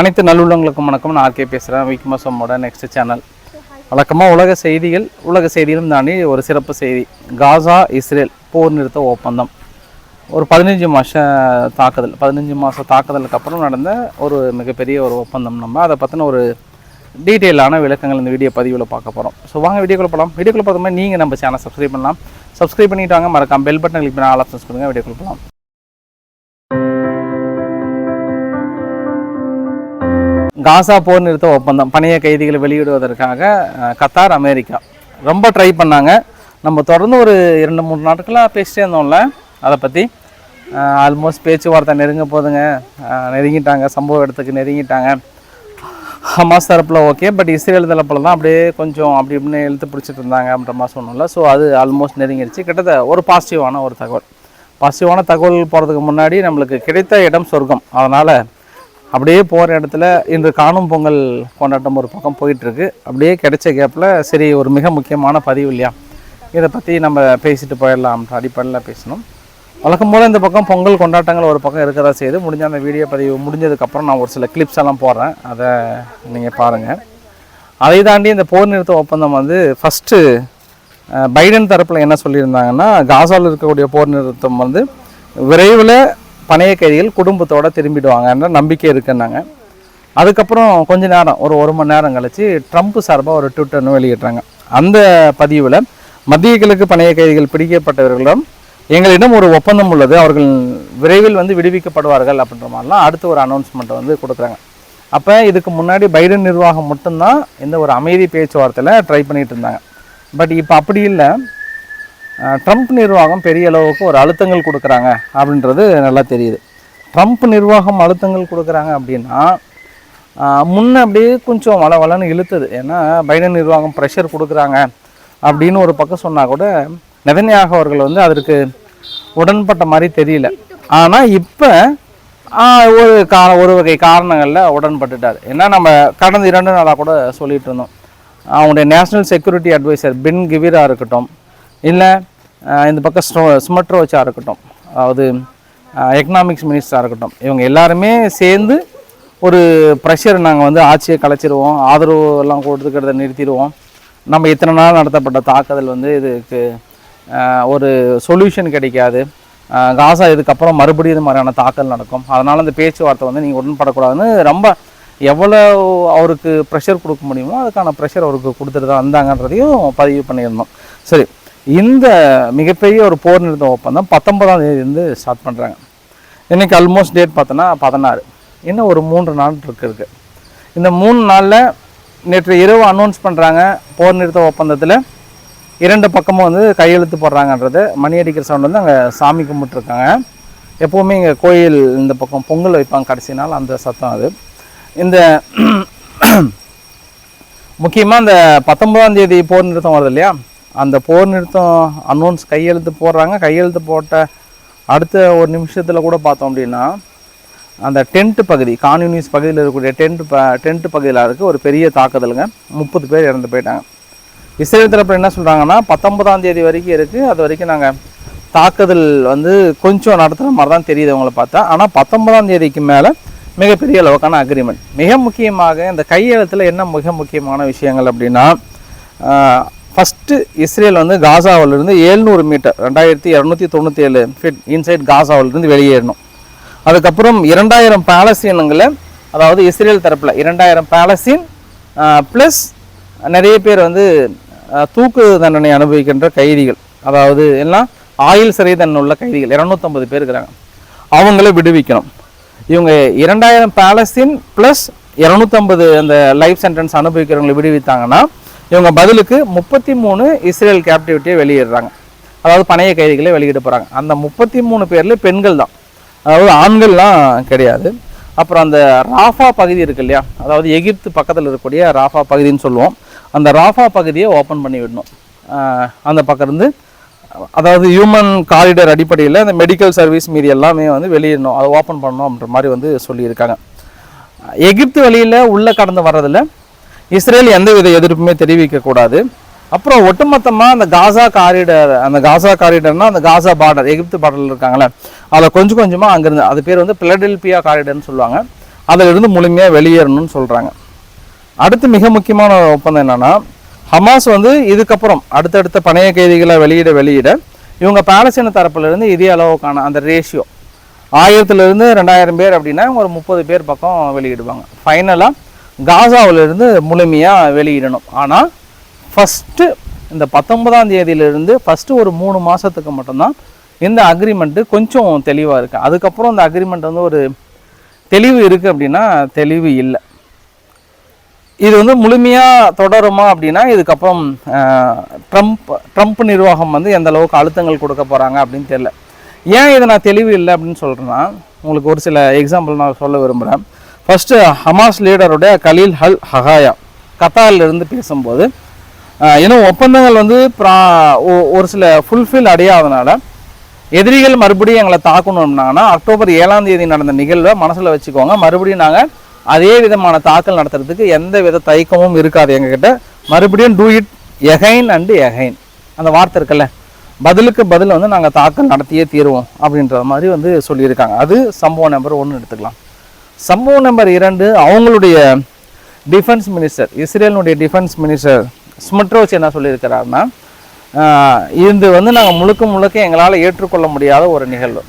அனைத்து நல்லுள்ளங்களுக்கும் வணக்கம். நான் ஆர்கே பேசுகிறேன் விக்மசமோட நெக்ஸ்ட் சேனல் வழக்கமாக உலக செய்திகள் உலக செய்திகளும் தாண்டி ஒரு சிறப்பு செய்தி. காசா இஸ்ரேல் போர் நிறுத்த ஒப்பந்தம். ஒரு பதினஞ்சு மாத தாக்குதல் பதினஞ்சு மாத தாக்குதலுக்கு அப்புறம் நடந்த ஒரு மிகப்பெரிய ஒரு ஒப்பந்தம். நம்ம அதை பற்றின ஒரு டீட்டெயிலான விளக்கங்கள் இந்த வீடியோ பதிவில் பார்க்க போகிறோம் ஸோ வாங்க வீடியோக்குள்ள போகலாம் வீடியோக்குள்ள பார்த்தோம்னா மாதிரி நீங்கள் நம்ம சேனல் சப்ஸ்கிரைப் பண்ணலாம். சப்ஸ்கிரைப் பண்ணிட்டு வாங்க. மறக்காம பெல் பட்டன் கிளிக் பண்ணி ஆல் ஆப்ஷன்ஸ் கொடுங்க. வீடியோக்குள்ள போகலாம் காசா போர் நிறுத்த ஒப்பந்தம் பணைய கைதிகளை வெளியிடுவதற்காக கத்தார் அமெரிக்கா. ரொம்ப ட்ரை பண்ணாங்க. நம்ம தொடர்ந்து ஒரு இரண்டு மூணு நாட்களாக பேசிட்டே இருந்தோம்ல அதை பற்றி ஆல்மோஸ்ட் பேச்சுவார்த்தை நெருங்க போதுங்க. நெருங்கிட்டாங்க சம்பவ இடத்துக்கு நெருங்கிட்டாங்க. ஹமாஸ் தரப்பில் ஓகே பட் இஸ்ரேல் தரப்பில் தான் அப்படியே கொஞ்சம் அப்படி இப்படின்னு இழுத்து பிடிச்சிட்டு இருந்தாங்க அப்படின்ற மாதிரி சொன்னோம்ல. ஸோ அது ஆல்மோஸ்ட் நெருங்கிடுச்சு கிட்டத்தட்ட ஒரு பாசிட்டிவான ஒரு தகவல். பாசிட்டிவான தகவல் போகிறதுக்கு முன்னாடி நம்மளுக்கு கிடைத்த இடம் சொர்க்கம். அதனால் அப்படியே போகிற இடத்துல இன்று காணும் பொங்கல் கொண்டாட்டம் ஒரு பக்கம் போயிட்டுருக்கு. அப்படியே கிடைச்ச கேப்பில் சரி ஒரு மிக முக்கியமான பதிவு இல்லையா? இதை பற்றி நம்ம பேசிட்டு போயிடலாம்ன்ற அடிப்படையில் பேசணும். வழக்கம் போல் இந்த பக்கம் பொங்கல் கொண்டாட்டங்கள் ஒரு பக்கம் இருக்கிறதா செய்து முடிஞ்ச அந்த வீடியோ பதிவு முடிஞ்சதுக்கப்புறம் நான் ஒரு சில கிளிப்ஸ் எல்லாம் போடுறேன். அதை நீங்கள் பாருங்கள் அதை தாண்டி இந்த போர் நிறுத்த ஒப்பந்தம் வந்து ஃபஸ்ட்டு பைடன் தரப்பில் என்ன சொல்லியிருந்தாங்கன்னா காசாவில் இருக்கக்கூடிய போர் நிறுத்தம் வந்து விரைவில் பணைய கைதிகள் குடும்பத்தோடு திரும்பிடுவாங்கன்ற நம்பிக்கை இருக்குன்னாங்க. அதுக்கப்புறம் கொஞ்ச நேரம் ஒரு ஒரு மணி நேரம் கழித்து ட்ரம்ப் சார்பாக ஒரு ட்விட்டர்னு வெளியிடுறாங்க. அந்த பதிவில் மத்திய கிழக்கு பணைய கைதிகள் பிடிக்கப்பட்டவர்களிடம் எங்களிடம் ஒரு ஒப்பந்தம் உள்ளது அவர்கள் விரைவில் வந்து விடுவிக்கப்படுவார்கள் அப்படின்ற மாதிரிலாம் அடுத்து ஒரு அனௌன்ஸ்மெண்ட்டை வந்து கொடுக்குறாங்க. அப்போ இதுக்கு முன்னாடி பைடன் நிர்வாகம் மட்டும்தான் இந்த ஒரு அமைதி பேச்சுவார்த்தையில் ட்ரை பண்ணிகிட்டு இருந்தாங்க. பட் இப்போ அப்படி இல்லை. ட்ரம்ப் நிர்வாகம் பெரிய அளவுக்கு ஒரு அழுத்தங்கள் கொடுக்குறாங்க அப்படின்றது நல்லா தெரியுது. ட்ரம்ப் நிர்வாகம் அழுத்தங்கள் கொடுக்குறாங்க அப்படின்னா முன்னே முன்ன அப்படியே கொஞ்சம் வள வளன்னு இழுத்துது. ஏன்னா பைடன் நிர்வாகம் ப்ரெஷர் கொடுக்குறாங்க அப்படின்னு ஒரு பக்கம் சொன்னால் கூட நிதன்யாக அவர்கள் வந்து அதற்கு உடன்பட்ட மாதிரி தெரியல. ஆனால் இப்போ ஒரு கா ஒரு வகை காரணங்களில் உடன்பட்டுட்டார். ஏன்னா நம்ம கடந்த இரண்டு நாளாக கூட சொல்லிகிட்டு இருந்தோம். அவங்களுடைய national security advisor Ben Gvir இருக்கட்டும் இல்லை இந்த பக்கம் ஸ்டோ ஸ்மட்ரோச்சா இருக்கட்டும். அதாவது எக்கனாமிக்ஸ் மினிஸ்டராக இருக்கட்டும். இவங்க எல்லாருமே சேர்ந்து ஒரு ப்ரெஷர் நாங்கள் வந்து ஆட்சியை கலைச்சிருவோம். ஆதரவு எல்லாம் கொடுத்துக்கிறத நிறுத்திடுவோம். நம்ம இத்தனை நாள் நடத்தப்பட்ட தாக்குதல் வந்து இதுக்கு ஒரு சொல்யூஷன் கிடைக்காது. காசா இதுக்கப்புறம் மறுபடியும் இது மாதிரியான தாக்கல் நடக்கும். அதனால் அந்த பேச்சுவார்த்தை வந்து நீங்கள் உடன்படக்கூடாதுன்னு ரொம்ப எவ்வளோ அவருக்கு ப்ரெஷர் கொடுக்க முடியுமோ அதுக்கான ப்ரெஷர் அவருக்கு கொடுத்துட்டு தான் வந்தாங்கன்றதையும் பதிவு பண்ணியிருந்தோம். சரி இந்த மிகப்பெரிய ஒரு போர் நிறுத்த ஒப்பந்தம் பத்தொன்பதாம் தேதியிலேருந்து வந்து ஸ்டார்ட் பண்ணுறாங்க இன்றைக்கி ஆல்மோஸ்ட் டேட் பார்த்தோன்னா பதினாறு. இன்னும் ஒரு மூன்று நாள் இருக்குது இந்த மூணு நாளில் நேற்று இரவு அனௌன்ஸ் பண்ணுறாங்க போர் நிறுத்த ஒப்பந்தத்தில் இரண்டு பக்கமும் வந்து கையெழுத்து போடுறாங்கன்றது. மணி அடிக்கிற சவுண்ட் வந்து அங்கே சாமி கும்பிட்டுருக்காங்க. எப்போவுமே இங்கே கோயில் இந்த பக்கம் பொங்கல் வைப்பாங்க கடைசி நாள் அந்த சத்தம் அது. இந்த முக்கியமாக இந்த பத்தொன்பதாம் தேதி போர் நிறுத்தம் வருது இல்லையா? அந்த போர் நிறுத்தம் அனௌன்ஸ் கையெழுத்து போடுறாங்க. கையெழுத்து போட்ட அடுத்த ஒரு நிமிஷத்தில் கூட பார்த்தோம் அப்படின்னா அந்த டென்ட் பகுதி கான்யூனிஸ் பகுதியில் இருக்கக்கூடிய டென்ட் ப டென்ட் பகுதியில் இருக்குது ஒரு பெரிய தாக்குதலுங்க. முப்பது பேர் இறந்து போயிட்டாங்க. இஸ்ரேல் தரப்பு என்ன சொல்கிறாங்கன்னா பத்தொன்பதாம் தேதி வரைக்கும் இருக்குது அது வரைக்கும் நாங்கள் தாக்குதல் வந்து கொஞ்சம் நடத்துகிற மாதிரி தான் தெரியுது அவங்கள பார்த்தா. ஆனால் பத்தொன்பதாம் தேதிக்கு மேலே மிகப்பெரிய அளவுக்கான அக்ரிமெண்ட் மிக முக்கியமாக இந்த கையெழுத்தில் என்ன மிக முக்கியமான விஷயங்கள் அப்படின்னா ஃபஸ்ட்டு இஸ்ரேல் வந்து காசாவிலிருந்து ஏழ்நூறு மீட்டர் ரெண்டாயிரத்தி இரநூத்தி தொண்ணூற்றி ஏழு ஃபிட் இன்சைட் காசாவிலிருந்து வெளியேறணும். அதுக்கப்புறம் இரண்டாயிரம் பாலஸ்தீனங்களை அதாவது இஸ்ரேல் தரப்பில் இரண்டாயிரம் பாலஸ்தீன் ப்ளஸ் நிறைய பேர் வந்து தூக்கு தண்டனை அனுபவிக்கின்ற கைதிகள். அதாவது எல்லாம் ஆயுள் சிறை தண்டனை உள்ள கைதிகள். இரநூத்தம்பது பேர் இருக்கிறாங்க. அவங்கள விடுவிக்கணும். இவங்க இரண்டாயிரம் பாலஸ்தீன் ப்ளஸ் இரநூத்தம்பது அந்த லைஃப் சென்டென்ஸ் அனுபவிக்கிறவங்களை விடுவித்தாங்கன்னா இவங்க பதிலுக்கு முப்பத்தி மூணு இஸ்ரேல் கேப்டிவிட்டியை வெளியிடுறாங்க. அதாவது பணைய கைதிகளை வெளியிட போகிறாங்க அந்த முப்பத்தி மூணு பேரில் பெண்கள் தான். அதாவது ஆண்கள்லாம் கிடையாது. அப்புறம் அந்த ராஃபா பகுதி இருக்கு இல்லையா? அதாவது எகிப்து பக்கத்தில் இருக்கக்கூடிய ராஃபா பகுதின்னு சொல்லுவோம். அந்த ராஃபா பகுதியை ஓப்பன் பண்ணி விடணும். அந்த பக்கம் இருந்து அதாவது ஹியூமன் காரிடர் அடிப்படையில் அந்த மெடிக்கல் சர்வீஸ் மீதி எல்லாமே வந்து வெளியிடணும். அதை ஓப்பன் பண்ணணும் அப்படின்ற மாதிரி வந்து சொல்லியிருக்காங்க. எகிப்து வழியில் உள்ளே கடந்து வர்றதில் இஸ்ரேல் எந்தவித எதிர்ப்புமே தெரிவிக்கக்கூடாது. அப்புறம் ஒட்டுமொத்தமாக அந்த காசா காரிடர் அந்த காசா காரிடர்னா அந்த காசா பார்டர் எகிப்து பார்டரில் இருக்காங்களே அதை கொஞ்சம் கொஞ்சமாக அங்கேருந்து அது பேர் வந்து பிலடெல்பியா காரிடர்னு சொல்லுவாங்க. அதிலிருந்து முழுமையாக வெளியேறணும்னு சொல்கிறாங்க அடுத்து மிக முக்கியமான ஒப்பந்தம் என்னென்னா ஹமாஸ் வந்து இதுக்கப்புறம் அடுத்தடுத்த பணைய கைதிகளை வெளியிட வெளியிட இவங்க பாலஸ்தீன தரப்புலேருந்து இதே அளவுக்கான அந்த ரேஷியோ ஆயிரத்துலேருந்து ரெண்டாயிரம் பேர் அப்படின்னா ஒரு முப்பது பேர் பக்கம் வெளியிடுவாங்க. ஃபைனலாக காசாவிலிருந்து முழுமையாக வெளியிடணும். ஆனால் ஃபஸ்ட்டு இந்த பத்தொன்பதாம் தேதியிலிருந்து ஃபஸ்ட்டு ஒரு மூணு மாதத்துக்கு மட்டும்தான் இந்த அக்ரிமெண்ட்டு கொஞ்சம் தெளிவாக இருக்குது அதுக்கப்புறம் இந்த அக்ரிமெண்ட் வந்து ஒரு தெளிவு இருக்குது அப்படின்னா தெளிவு இல்லை. இது வந்து முழுமையாக தொடருமா அப்படின்னா இதுக்கப்புறம் ட்ரம்ப் ட்ரம்ப் நிர்வாகம் வந்து எந்த அளவுக்கு அழுத்தங்கள் கொடுக்க போகிறாங்க அப்படின்னு தெரியல. ஏன் இதை நான் தெளிவு இல்லை அப்படின்னு சொல்கிறேன்னா உங்களுக்கு ஒரு சில எக்ஸாம்பிள் நான் சொல்ல விரும்புகிறேன் ஃபஸ்ட்டு ஹமாஸ் லீடருடைய கலீல் ஹல் ஹகாயா கத்தாரிலிருந்து பேசும்போது இன்னும் ஒப்பந்தங்கள் வந்து ப்ரா- ஒ- ஒரு சில ஃபுல்ஃபில் அடையாதனால எதிரிகள் மறுபடியும் எங்களை தாக்கணும்னாங்கன்னா அக்டோபர் ஏழாம் தேதி நடந்த நிகழ்வை மனசில் வச்சுக்கோங்க. மறுபடியும் நாங்கள் அதே விதமான தாக்கல் நடத்துறதுக்கு எந்த வித தயக்கமும் இருக்காது எங்ககிட்ட. மறுபடியும் do it again and again அந்த வார்த்தை இருக்குல்ல பதிலுக்கு பதில் வந்து நாங்கள் தாக்கல் நடத்தியே தீருவோம் அப்படின்ற மாதிரி வந்து சொல்லியிருக்காங்க. அது சம்பவம் நம்பர் ஒன்று எடுத்துக்கலாம். சம்பவம் நம்பர் இரண்டு அவங்களுடைய டிஃபென்ஸ் மினிஸ்டர் இஸ்ரேலினுடைய டிஃபென்ஸ் மினிஸ்டர் ஸ்மிட்ரோச் என்ன சொல்லியிருக்கிறாருன்னா இது வந்து நாங்கள் முழுக்க முழுக்க எங்களால் ஏற்றுக்கொள்ள முடியாத ஒரு நிகழ்வு.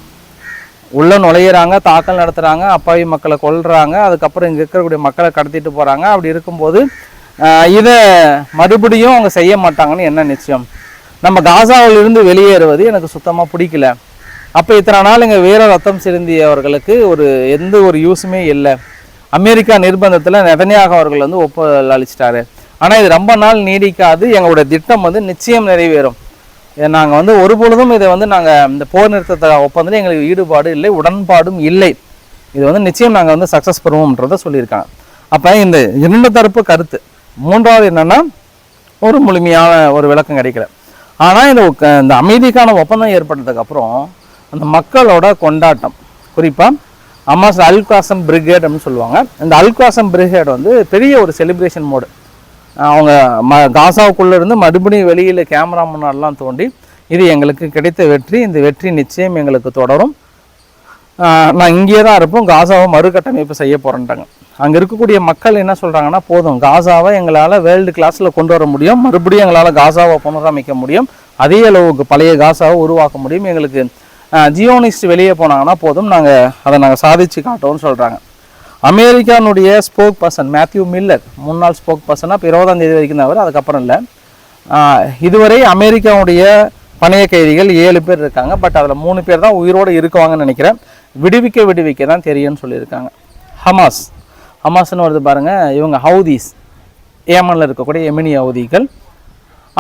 உள்ளே நுழையிறாங்க தாக்கல் நடத்துகிறாங்க அப்பாவி மக்களை கொள்கிறாங்க அதுக்கப்புறம் இங்கே இருக்கக்கூடிய மக்களை கடத்திட்டு போகிறாங்க அப்படி இருக்கும்போது இதை மறுபடியும் அவங்க செய்ய மாட்டாங்கன்னு என்ன நிச்சயம்? நம்ம காசாவிலிருந்து வெளியேறுவது எனக்கு சுத்தமாக பிடிக்கல. அப்போ இத்தனை நாள் இங்கே வீர ரத்தம் சிருந்தியவர்களுக்கு ஒரு எந்த ஒரு யூஸுமே இல்லை. அமெரிக்கா நிர்பந்தத்தில் நெதனியாக அவர்கள் வந்து ஒப்புதல் அளிச்சிட்டாரு ஆனால் இது ரொம்ப நாள் நீடிக்காது. எங்களுடைய திட்டம் வந்து நிச்சயம் நிறைவேறும். நாங்கள் வந்து ஒரு பொழுதும் இதை வந்து நாங்கள் இந்த போர் நிறுத்தத்தை ஒப்பந்தத்தில் எங்களுக்கு ஈடுபாடு இல்லை உடன்பாடும் இல்லை. இது வந்து நிச்சயம் நாங்கள் வந்து சக்ஸஸ் பெறுவோம்ன்றதை சொல்லியிருக்காங்க. அப்போ இந்த இரண்டு தரப்பு கருத்து. மூன்றாவது என்னன்னா ஒரு முழுமையான ஒரு விளக்கம் கிடைக்கல. ஆனால் இந்த இந்த அமைதிக்கான ஒப்பந்தம் ஏற்பட்டதுக்கப்புறம் அந்த மக்களோட கொண்டாட்டம். குறிப்பாக அம்மாஸ் அல்காசம் பிரிகேட் அப்படின்னு சொல்லுவாங்க. இந்த அல்காசம் பிரிகேட் வந்து பெரிய ஒரு செலிப்ரேஷன் மோடு அவங்க ம காசாவுக்குள்ளே இருந்து மறுபடியும் வெளியில் கேமரா முன்னாடிலாம் தோண்டி இது எங்களுக்கு கிடைத்த வெற்றி இந்த வெற்றி நிச்சயம் எங்களுக்கு தொடரும். நான் இங்கேயே தான் இருப்போம். காசாவை மறுகட்டமைப்பு செய்ய போகிறேன்ட்டாங்க அங்கே இருக்கக்கூடிய மக்கள் என்ன சொல்கிறாங்கன்னா போதும் காசாவை எங்களால் வேர்ல்டு கிளாஸில் கொண்டு வர முடியும். மறுபடியும் எங்களால் காசாவை புனரமைக்க முடியும். அதே அளவுக்கு பழைய காசாவை உருவாக்க முடியும். எங்களுக்கு ஜியோனிஸ்ட் வெளியே போனாங்கன்னா போதும். நாங்கள் அதை நாங்கள் சாதிச்சு காட்டுவோம்னு சொல்கிறாங்க அமெரிக்கானுடைய ஸ்போக் பர்சன் மேத்யூ மில்லர் முன்னாள் ஸ்போக் பர்சனாக இப்போ இருபதாம் தேதி வரைக்கும் தான் அவர் அதுக்கப்புறம் இல்லை. இதுவரை அமெரிக்காவுடைய பணைய கைதிகள் ஏழு பேர் இருக்காங்க. பட் அதில் மூணு பேர் தான் உயிரோடு இருக்குவாங்கன்னு நினைக்கிறேன். விடுவிக்க விடுவிக்க தான் தெரியும்னு சொல்லியிருக்காங்க. ஹமாஸ். ஹமாஸ்னு வருது பாருங்கள் இவங்க ஹவுதீஸ். ஏமனில் இருக்கக்கூடிய எமினி ஹவுதிகள்.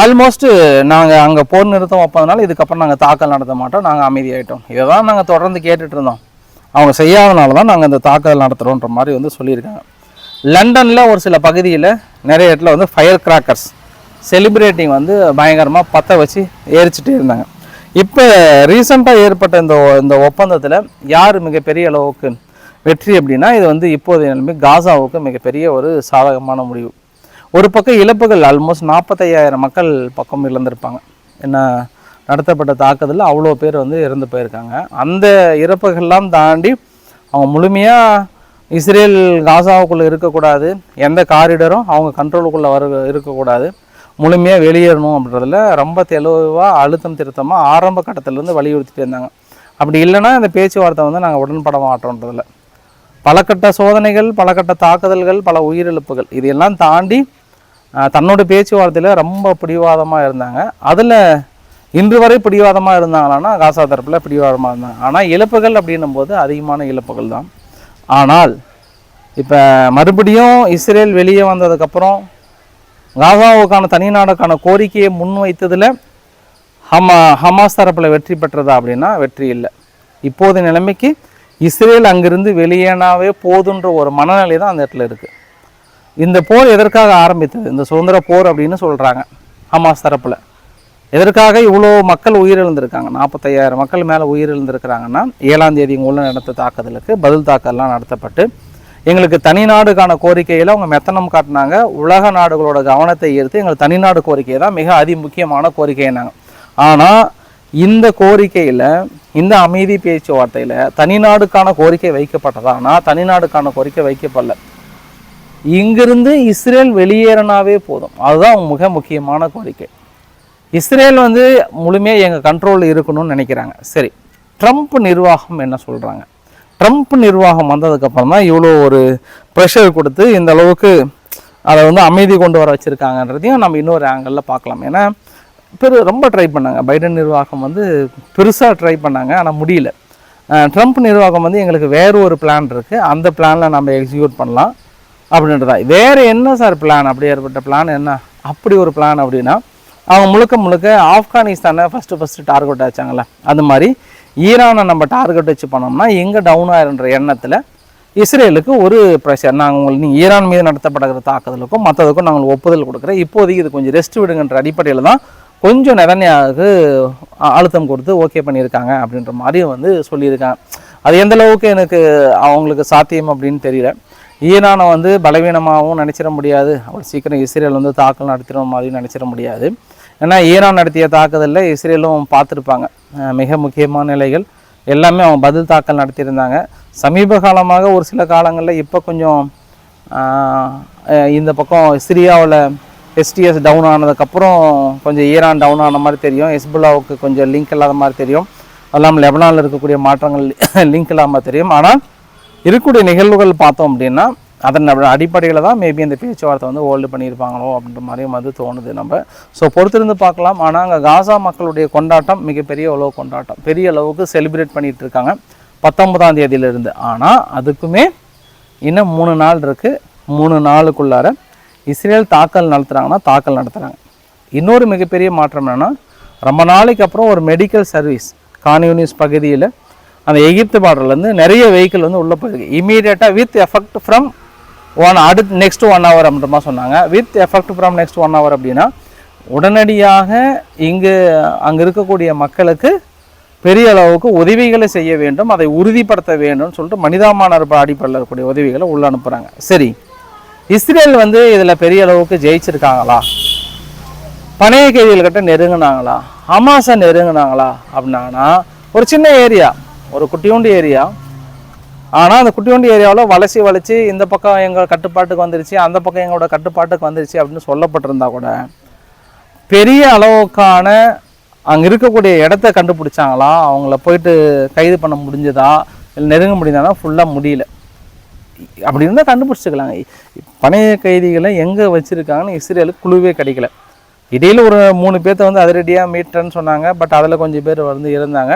ஆல்மோஸ்ட் நாங்கள் அங்கே போர் நிறுத்தம் வைப்பதனால இதுக்கப்புறம் நாங்கள் தாக்கல் நடத்த மாட்டோம். நாங்கள் அமைதியாயிட்டோம். இதை தான் நாங்கள் தொடர்ந்து கேட்டுட்டு இருந்தோம். அவங்க செய்யாதனால தான் நாங்கள் இந்த தாக்குதல் நடத்துகிறோன்ற மாதிரி வந்து சொல்லியிருக்காங்க. லண்டனில் ஒரு சில பகுதியில் நிறைய இடத்துல வந்து ஃபயர் கிராக்கர்ஸ் செலிப்ரேட்டிங் வந்து பயங்கரமாக பற்ற வச்சு எரிச்சிட்டே இருந்தாங்க. இப்போ ரீசண்டாக ஏற்பட்ட இந்த இந்த ஒப்பந்தத்தில் யார் மிகப்பெரிய அளவுக்கு வெற்றி அப்படின்னா இது வந்து இப்போதைய நிலைமை. காசாவுக்கு மிகப்பெரிய ஒரு சாதகமான முடிவு. ஒரு பக்கம் இழப்புகள் ஆல்மோஸ்ட் நாற்பத்தையாயிரம் மக்கள் பக்கம் இழந்திருப்பாங்க. என்ன நடத்தப்பட்ட தாக்குதலில் அவ்வளோ பேர் வந்து இறந்து போயிருக்காங்க. அந்த இறப்புகள்லாம் தாண்டி அவங்க முழுமையாக இஸ்ரேல் காசாவுக்குள்ளே இருக்கக்கூடாது. எந்த காரிடரும் அவங்க கண்ட்ரோலுக்குள்ளே வர இருக்கக்கூடாது. முழுமையாக வெளியேறணும் அப்படின்றதுல ரொம்ப தெளிவாக அழுத்தம் திருத்தமாக ஆரம்ப கட்டத்திலேருந்து வலியுறுத்திட்டு இருந்தாங்க. அப்படி இல்லைன்னா இந்த பேச்சுவார்த்தை வந்து நாங்கள் உடன்பட மாட்டோன்றதில்ல பல கட்ட சோதனைகள் பல கட்ட தாக்குதல்கள் பல உயிரிழப்புகள் இதையெல்லாம் தாண்டி தன்னோட பேச்சுவார்த்தையில் ரொம்ப பிடிவாதமாக இருந்தாங்க. அதில் இன்று வரை பிடிவாதமாக இருந்தாங்களான்னா காசா தரப்பில் பிடிவாதமாக இருந்தாங்க. ஆனால் இழப்புகள் அப்படின்னும் போது அதிகமான இழப்புகள் தான். ஆனால் இப்போ மறுபடியும் இஸ்ரேல் வெளியே வந்ததுக்கப்புறம் காசாவுக்கான தனி நாடுக்கான கோரிக்கையை முன்வைத்ததில் ஹமா ஹமாஸ் தரப்பில் வெற்றி பெற்றதா அப்படின்னா வெற்றி இல்லை. இப்போது நிலைமைக்கு இஸ்ரேல் அங்கிருந்து வெளியேனாவே போதுன்ற ஒரு மனநிலை தான் அந்த இடத்துல இருக்குது இந்த போர் எதற்காக ஆரம்பித்தது? இந்த சுதந்திர போர் அப்படின்னு சொல்கிறாங்க ஹமாஸ் தரப்பில். எதற்காக இவ்வளோ மக்கள் உயிரிழந்திருக்காங்க? நாற்பத்தையாயிரம் மக்கள் மேலே உயிரிழந்திருக்கிறாங்கன்னா ஏழாம் தேதி இங்கே உள்ள நடத்த தாக்குதலுக்கு பதில் தாக்கல்லாம் நடத்தப்பட்டு எங்களுக்கு தனிநாடுக்கான கோரிக்கையில் அவங்க மெத்தனம் காட்டினாங்க. உலக நாடுகளோட கவனத்தை ஈர்த்து எங்களுக்கு தனிநாடு கோரிக்கை தான் மிக அதி முக்கியமான கோரிக்கைனாங்க ஆனால் இந்த கோரிக்கையில் இந்த அமைதி பேச்சுவார்த்தையில் தனிநாடுக்கான கோரிக்கை வைக்கப்பட்டதானா தனிநாடுக்கான கோரிக்கை வைக்கப்படல. இங்கிருந்து இஸ்ரேல் வெளியேறினாவே போதும். அதுதான் மிக முக்கியமான கோரிக்கை. இஸ்ரேல் வந்து முழுமையாக எங்கள் கண்ட்ரோலில் இருக்கணும்னு நினைக்கிறாங்க. சரி ட்ரம்ப் நிர்வாகம் என்ன சொல்கிறாங்க ட்ரம்ப் நிர்வாகம் வந்ததுக்கப்புறம் தான் இவ்வளோ ஒரு ப்ரெஷர் கொடுத்து இந்த அளவுக்கு அதை வந்து அமைதி கொண்டு வர வச்சுருக்காங்கன்றதையும் நம்ம இன்னொரு ஆங்கிளில் பார்க்கலாம். ஏன்னா பெரு ரொம்ப ட்ரை பண்ணாங்க. பைடன் நிர்வாகம் வந்து பெருசாக ட்ரை பண்ணாங்க ஆனால் முடியல. ட்ரம்ப் நிர்வாகம் வந்து எங்களுக்கு வேறு ஒரு பிளான் இருக்குது அந்த பிளானில் நம்ம எக்ஸிக்யூட் பண்ணலாம். அப்படின்றதா. வேறு என்ன சார் பிளான் அப்படி ஏற்பட்ட பிளான் என்ன? அப்படி ஒரு பிளான் அப்படின்னா அவங்க முழுக்க முழுக்க ஆப்கானிஸ்தானை ஃபஸ்ட்டு ஃபஸ்ட்டு டார்கெட் வச்சாங்கல்ல. அது மாதிரி ஈரானை நம்ம டார்கெட் வச்சு பண்ணோம்னா எங்கே டவுன் ஆயிருன்ற எண்ணத்தில் இஸ்ரேலுக்கு ஒரு ப்ரெஷர் நாங்கள் உங்களுக்கு நீங்கள் ஈரான் மீது நடத்தப்படுகிற தாக்குதலுக்கும் மற்றதுக்கும் நாங்கள் ஒப்புதல் கொடுக்குறோம். இப்போதைக்கு இது கொஞ்சம் ரெஸ்ட் விடுங்கன்ற அடிப்படையில் தான் கொஞ்சம் நிதன்யாவுக்கு அழுத்தம் கொடுத்து ஓகே பண்ணியிருக்காங்க அப்படின்ற மாதிரியும் வந்து சொல்லியிருக்காங்க. அது எந்த அளவுக்கு எனக்கு அவங்களுக்கு சாத்தியம் அப்படின்னு தெரியல. ஈரானை வந்து பலவீனமாகவும் நினச்சிட முடியாது. அவ்வளோ சீக்கிரம் இஸ்ரேல் வந்து தாக்கல் நடத்திடுற மாதிரியும் நினச்சிட முடியாது. ஏன்னா ஈரான் நடத்திய தாக்குதலில் இஸ்ரேலும் பார்த்துருப்பாங்க. மிக முக்கியமான நிலைகள். எல்லாமே அவங்க பதில் தாக்கல் நடத்தியிருந்தாங்க. சமீப காலமாக ஒரு சில காலங்களில் இப்போ கொஞ்சம் இந்த பக்கம் சிரியாவில் எஸ்டிஎஸ் டவுன் ஆனதுக்கப்புறம் கொஞ்சம் ஈரான் டவுன் ஆன மாதிரி தெரியும். ஹெஸ்புல்லாவுக்கு கொஞ்சம் லிங்க் இல்லாத மாதிரி தெரியும். அது இல்லாமல் லெபனானில் இருக்கக்கூடிய மாற்றங்கள் லிங்க் இல்லாமல் தெரியும். ஆனால் இருக்கக்கூடிய நிகழ்வுகள் பார்த்தோம் அப்படின்னா அதன் அடிப்படையில் தான் மேபி அந்த பேச்சுவார்த்தை வந்து ஹோல்டு பண்ணியிருப்பாங்களோ அப்படின்ற மாதிரியும் வந்து தோணுது நம்ம. ஸோ பொறுத்திருந்து பார்க்கலாம். ஆனால் அங்கே காசா மக்களுடைய கொண்டாட்டம் மிகப்பெரிய அளவு கொண்டாட்டம். பெரிய அளவுக்கு செலிப்ரேட் பண்ணிகிட்டு இருக்காங்க. பத்தொன்பதாம் தேதியிலிருந்து. ஆனால் அதுக்குமே இன்னும் மூணு நாள் இருக்குது மூணு நாளுக்குள்ளார இஸ்ரேல் தாக்கல் நடத்துகிறாங்கன்னா தாக்கல் நடத்துகிறாங்க இன்னொரு மிகப்பெரிய மாற்றம் என்னென்னா ரொம்ப நாளைக்கு அப்புறம் ஒரு மெடிக்கல் சர்வீஸ் கான்யூனிஸ் பகுதியில் அந்த எகிப்து பார்டர்லேருந்து நிறைய வெஹிக்கிள் வந்து உள்ளே போயிருக்கு. இமீடியட்டாக வித் எஃபெக்ட் ஃப்ரம் ஒன் அடுத்து நெக்ஸ்ட் ஒன் ஹவர் அப்படின்ற மாதிரி சொன்னாங்க. With effect from next one hour அப்படின்னா உடனடியாக இங்கு அங்கே இருக்கக்கூடிய மக்களுக்கு பெரிய அளவுக்கு உதவிகளை செய்ய வேண்டும் அதை உறுதிப்படுத்த வேண்டும்னு சொல்லிட்டு மனிதாமான அடிப்படையில் இருக்கக்கூடிய உதவிகளை உள்ள அனுப்புகிறாங்க சரி. இஸ்ரேல் வந்து இதில் பெரிய அளவுக்கு ஜெயிச்சிருக்காங்களா? பழைய கைதிகள்கிட்ட நெருங்கினாங்களா? ஹமாஸை நெருங்கினாங்களா? அப்படின்னா ஒரு சின்ன ஏரியா. ஒரு குட்டியோண்டு ஏரியா. ஆனால் அந்த குட்டியோண்டு ஏரியாவில் வளைச்சி வளைச்சி இந்த பக்கம் எங்கள் கட்டுப்பாட்டுக்கு வந்துருச்சு அந்த பக்கம் எங்களோட கட்டுப்பாட்டுக்கு வந்துருச்சு அப்படின்னு சொல்லப்பட்டிருந்தா கூட பெரிய அளவுக்கான அங்கே இருக்கக்கூடிய இடத்த கண்டுபிடிச்சாங்களா? அவங்கள போயிட்டு கைது பண்ண முடிஞ்சதா? இல்லை நெருங்க முடியுதானா ஃபுல்லாக முடியல. அப்படி இருந்தால் கண்டுபிடிச்சிக்கலாங்க. பணைய கைதிகளை எங்கே வச்சுருக்காங்கன்னு இஸ்ரேலுக்கு குழுவே கிடைக்கல. இடையில ஒரு மூணு பேர்த்த வந்து அதிரடியாக மீட்டர்ன்னு சொன்னாங்க. பட் அதில் கொஞ்சம் பேர் வந்து இருந்தாங்க.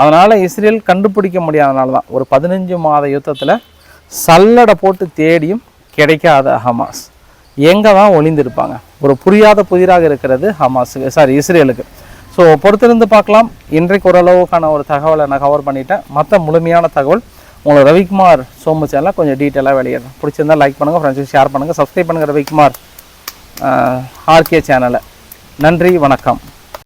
அதனால் இஸ்ரேல் கண்டுபிடிக்க முடியாதனால தான் ஒரு பதினஞ்சு மாத யுத்தத்தில் சல்லடை போட்டு தேடியும் கிடைக்காத ஹமாஸ். எங்கே தான் ஒளிந்திருப்பாங்க? ஒரு புரியாத புதிராக இருக்கிறது ஹமாஸுக்கு சாரி இஸ்ரேலுக்கு. ஸோ பொறுத்திருந்து பார்க்கலாம். இன்றைக்கு ஓரளவுக்கான ஒரு தகவலை நான் கவர் பண்ணிட்டேன். மற்ற முழுமையான தகவல் உங்களை ரவிக்குமார் சோமு சேனலில் கொஞ்சம் டீட்டெயிலாக வெளியிடுறேன் பிடிச்சிருந்தா லைக் பண்ணுங்கள் ஃப்ரெண்ட்ஸுக்கு ஷேர் பண்ணுங்கள் சப்ஸ்கிரைப் பண்ணுங்கள் ரவிக்குமார் ஆர்கே சேனலை நன்றி வணக்கம்.